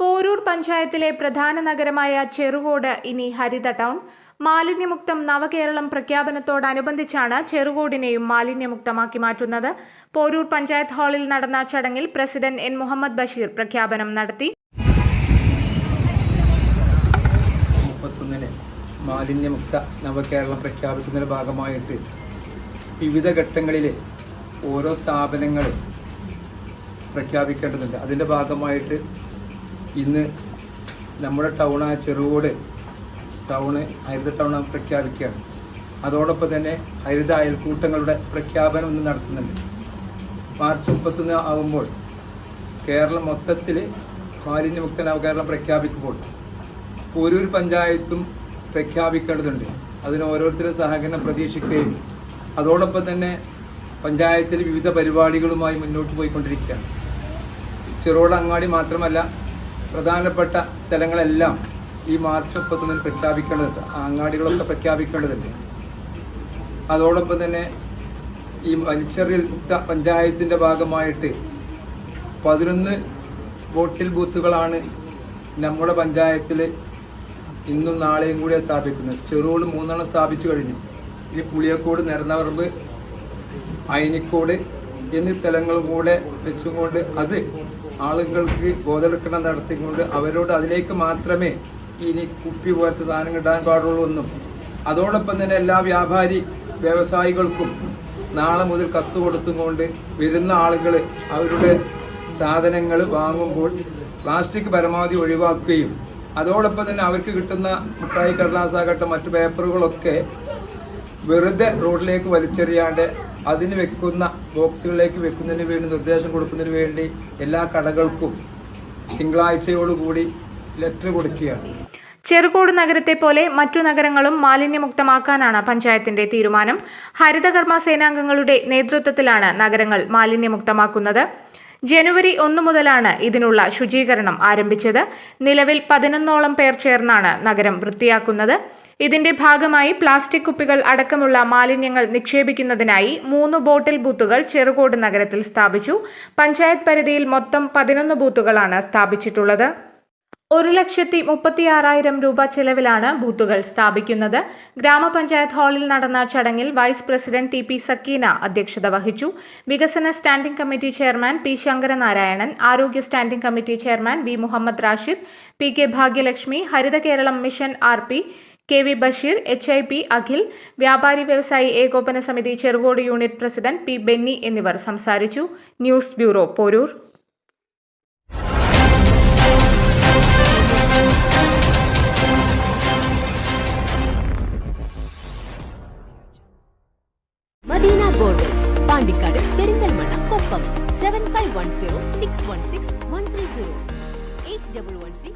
പോരൂർ പഞ്ചായത്തിലെ പ്രധാന നഗരമായ ചെറുകോട് ഇനി ഹരിത ടൗൺ. മാലിന്യമുക്തം നവകേരളം പ്രഖ്യാപനത്തോടനുബന്ധിച്ചാണ് ചെറുകോടിനെയും മാലിന്യമുക്തമാക്കി മാറ്റുന്നത്. പോരൂർ പഞ്ചായത്ത് ഹാളിൽ നടന്ന ചടങ്ങിൽ പ്രസിഡന്റ് എൻ. മുഹമ്മദ് ബഷീർ പ്രഖ്യാപനം നടത്തി. മാലിന്യമുക്ത നവകേരളം പ്രഖ്യാപിക്കുന്നതിന്റെ ഭാഗമായിട്ട് വിവിധ ഘട്ടങ്ങളിൽ ഓരോ സ്ഥാപനങ്ങൾ പ്രഖ്യാപിക്കേണ്ടതുണ്ട്. അതിന്റെ ഭാഗമായിട്ട് ഇന്ന് നമ്മുടെ ടൗണായ ചെറുകോട് ടൗണ് ഹരിത ടൗൺ പ്രഖ്യാപിക്കുകയാണ്. അതോടൊപ്പം തന്നെ ഹരിത അയൽക്കൂട്ടങ്ങളുടെ പ്രഖ്യാപനം ഇന്ന് നടത്തുന്നുണ്ട്. മാർച്ച് മുപ്പത്തൊന്ന് ആകുമ്പോൾ കേരളം മൊത്തത്തിൽ മാലിന്യമുക്തനാവ് കേരളം പ്രഖ്യാപിക്കുമ്പോൾ ഓരോ പഞ്ചായത്തും പ്രഖ്യാപിക്കേണ്ടതുണ്ട്. അതിന് ഓരോരുത്തരും സഹകരണം പ്രതീക്ഷിക്കുകയും അതോടൊപ്പം തന്നെ പഞ്ചായത്തിൽ വിവിധ പരിപാടികളുമായി മുന്നോട്ട് പോയിക്കൊണ്ടിരിക്കുകയാണ്. ചെറുകിട അങ്ങാടി മാത്രമല്ല പ്രധാനപ്പെട്ട സ്ഥലങ്ങളെല്ലാം ഈ മാർച്ച് മുപ്പത്തൊന്നിന് പ്രഖ്യാപിക്കേണ്ടതുണ്ട്. ആ അങ്ങാടികളൊക്കെ പ്രഖ്യാപിക്കേണ്ടതുണ്ട്. അതോടൊപ്പം തന്നെ ഈ വലിച്ചെറിയൽ മുക്ത പഞ്ചായത്തിന്റെ ഭാഗമായിട്ട് പതിനൊന്ന് വോട്ടിൽ ബൂത്തുകളാണ് നമ്മുടെ പഞ്ചായത്തിൽ ഇന്നും നാളെയും കൂടെ സ്ഥാപിക്കുന്നത്. ചെറുകോട് മൂന്നെണ്ണം സ്ഥാപിച്ചു കഴിഞ്ഞു. ഇനി പുളിയക്കോട് നിരന്നവർമ്പ് അയനിക്കോട് എന്നീ സ്ഥലങ്ങളും കൂടെ വെച്ചുകൊണ്ട് അത് ആളുകൾക്ക് ബോധവൽക്കരണം നടത്തിക്കൊണ്ട് അവരോട് അതിലേക്ക് മാത്രമേ ഇനി കുപ്പി പോലത്തെ സാധനം കിട്ടാൻ പാടുള്ളൂ എന്നും. അതോടൊപ്പം തന്നെ എല്ലാ വ്യാപാരി വ്യവസായികൾക്കും നാളെ മുതൽ കത്ത് കൊടുത്തുകൊണ്ട് വരുന്ന ആളുകൾ അവരുടെ സാധനങ്ങൾ വാങ്ങുമ്പോൾ പ്ലാസ്റ്റിക് പരമാവധി ഒഴിവാക്കുകയും അതോടൊപ്പം തന്നെ അവർക്ക് കിട്ടുന്ന മുട്ടായി കടലാസാകട്ടെ മറ്റു പേപ്പറുകളൊക്കെ വെറുതെ റോഡിലേക്ക് വലിച്ചെറിയാണ്ട് അതിന് വെക്കുന്ന ബോക്സുകളിലേക്ക് വെക്കുന്നതിന് വേണ്ടി നിർദ്ദേശം കൊടുക്കുന്നതിന് വേണ്ടി എല്ലാ കടകൾക്കും തിങ്കളാഴ്ചയോടുകൂടി ലെറ്റർ കൊടുക്കുകയാണ്. ചെറുകോട് നഗരത്തെ പോലെ മറ്റു നഗരങ്ങളും മാലിന്യമുക്തമാക്കാനാണ് പഞ്ചായത്തിന്റെ തീരുമാനം. ഹരിതകർമ്മ സേനാംഗങ്ങളുടെ നേതൃത്വത്തിലാണ് നഗരങ്ങൾ മാലിന്യമുക്തമാക്കുന്നത്. ജനുവരി ഒന്ന് മുതലാണ് ഇതിനുള്ള ശുചീകരണം ആരംഭിച്ചത്. നിലവിൽ പതിനൊന്നോളം പേർ ചേർന്നാണ് നഗരം വൃത്തിയാക്കുന്നത്. ഇതിന്റെ ഭാഗമായി പ്ലാസ്റ്റിക് കുപ്പികൾ അടക്കമുള്ള മാലിന്യങ്ങൾ നിക്ഷേപിക്കുന്നതിനായി മൂന്ന് ബോട്ടിൽ ബൂത്തുകൾ ചെറുകോട് നഗരത്തിൽ സ്ഥാപിച്ചു. പഞ്ചായത്ത് പരിധിയിൽ മൊത്തം പതിനൊന്ന് ബൂത്തുകളാണ് സ്ഥാപിച്ചിട്ടുള്ളത്. ഒരു ലക്ഷത്തി മുപ്പത്തിയാറായിരം രൂപ ചെലവിലാണ് ബൂത്തുകൾ സ്ഥാപിക്കുന്നത്. ഗ്രാമപഞ്ചായത്ത് ഹാളിൽ നടന്ന ചടങ്ങിൽ vice president T P Sakeena അധ്യക്ഷത വഹിച്ചു. വികസന standing committee chairman P Sankaranarayanan ആരോഗ്യ standing committee chairman V Muhammad Rashid P K Bhagyalakshmi Haritha Keralam mission R P K V Basheer H I P Akhil Vyapari Vyavasayi Ekopana Samithi Cherukode unit president P Benny എന്നിവർ സംസാരിച്ചു. News bureau Porur. Medina ഗോൾഡൽസ് Pandikkad Perinthalmanna Koppam seven five one zero six one six one three zero eight double one three